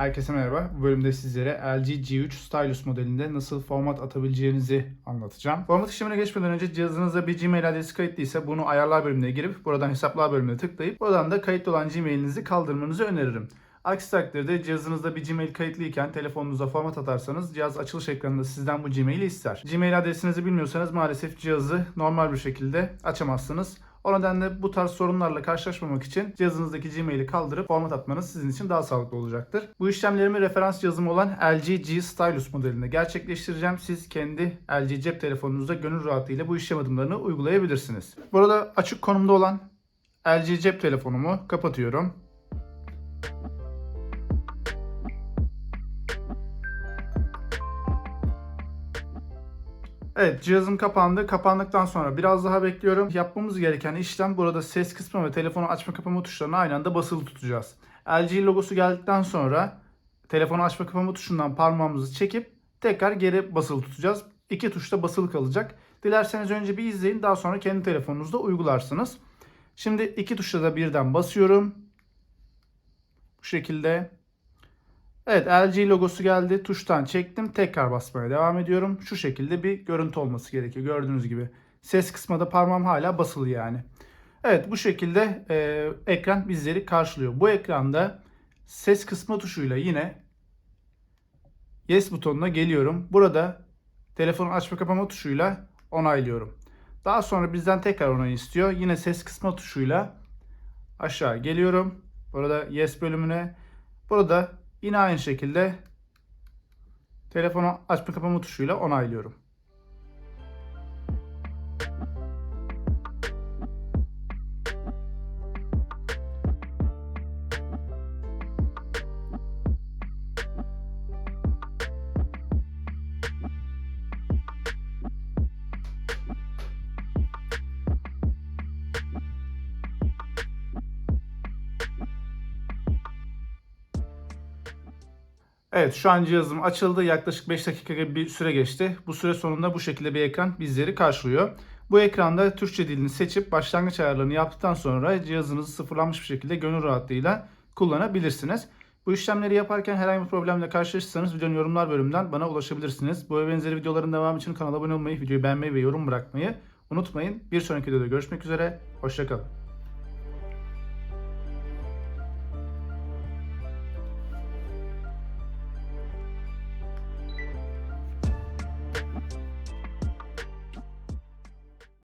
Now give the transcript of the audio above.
Herkese merhaba. Bu bölümde sizlere LG G3 Stylus modelinde nasıl format atabileceğinizi anlatacağım. Format işlemine geçmeden önce cihazınızda bir Gmail adresi kayıtlıysa bunu ayarlar bölümüne girip buradan hesaplar bölümüne tıklayıp buradan da kayıtlı olan Gmail'inizi kaldırmanızı öneririm. Aksi takdirde cihazınızda bir Gmail kayıtlıyken telefonunuza format atarsanız cihaz açılış ekranında sizden bu Gmail'i ister. Gmail adresinizi bilmiyorsanız maalesef cihazı normal bir şekilde açamazsınız. O nedenle bu tarz sorunlarla karşılaşmamak için cihazınızdaki Gmail'i kaldırıp format atmanız sizin için daha sağlıklı olacaktır. Bu işlemlerimi referans cihazım olan LG G Stylus modelinde gerçekleştireceğim. Siz kendi LG cep telefonunuzda gönül rahatlığıyla bu işlem adımlarını uygulayabilirsiniz. Burada açık konumda olan LG cep telefonumu kapatıyorum. Evet cihazım kapandı. Kapandıktan sonra biraz daha bekliyorum. Yapmamız gereken işlem burada ses kısmı ve telefonu açma kapama tuşlarını aynı anda basılı tutacağız. LG logosu geldikten sonra telefonu açma kapama tuşundan parmağımızı çekip tekrar geri basılı tutacağız. İki tuşta basılı kalacak. Dilerseniz önce bir izleyin daha sonra kendi telefonunuzda uygularsınız. Şimdi iki tuşla da birden basıyorum. Bu şekilde. Evet LG logosu geldi. Tuştan çektim. Tekrar basmaya devam ediyorum. Şu şekilde bir görüntü olması gerekiyor. Gördüğünüz gibi. Ses kısmında parmağım hala basılı yani. Evet bu şekilde e, ekran bizleri karşılıyor. Bu ekranda ses kısmı tuşuyla yine Yes butonuna geliyorum. Burada telefonu açma kapama tuşuyla onaylıyorum. Daha sonra bizden tekrar onay istiyor. Yine ses kısma tuşuyla aşağı geliyorum. Burada Yes bölümüne. Burada Yine aynı şekilde telefonu açma kapama tuşuyla onaylıyorum. Evet şu an cihazım açıldı. Yaklaşık 5 dakika gibi bir süre geçti. Bu süre sonunda bu şekilde bir ekran bizleri karşılıyor. Bu ekranda Türkçe dilini seçip başlangıç ayarlarını yaptıktan sonra cihazınızı sıfırlanmış bir şekilde gönül rahatlığıyla kullanabilirsiniz. Bu işlemleri yaparken herhangi bir problemle karşılaşırsanız videonun yorumlar bölümünden bana ulaşabilirsiniz. Bu ve benzeri videoların devamı için kanala abone olmayı, videoyu beğenmeyi ve yorum bırakmayı unutmayın. Bir sonraki videoda görüşmek üzere. Hoşçakalın.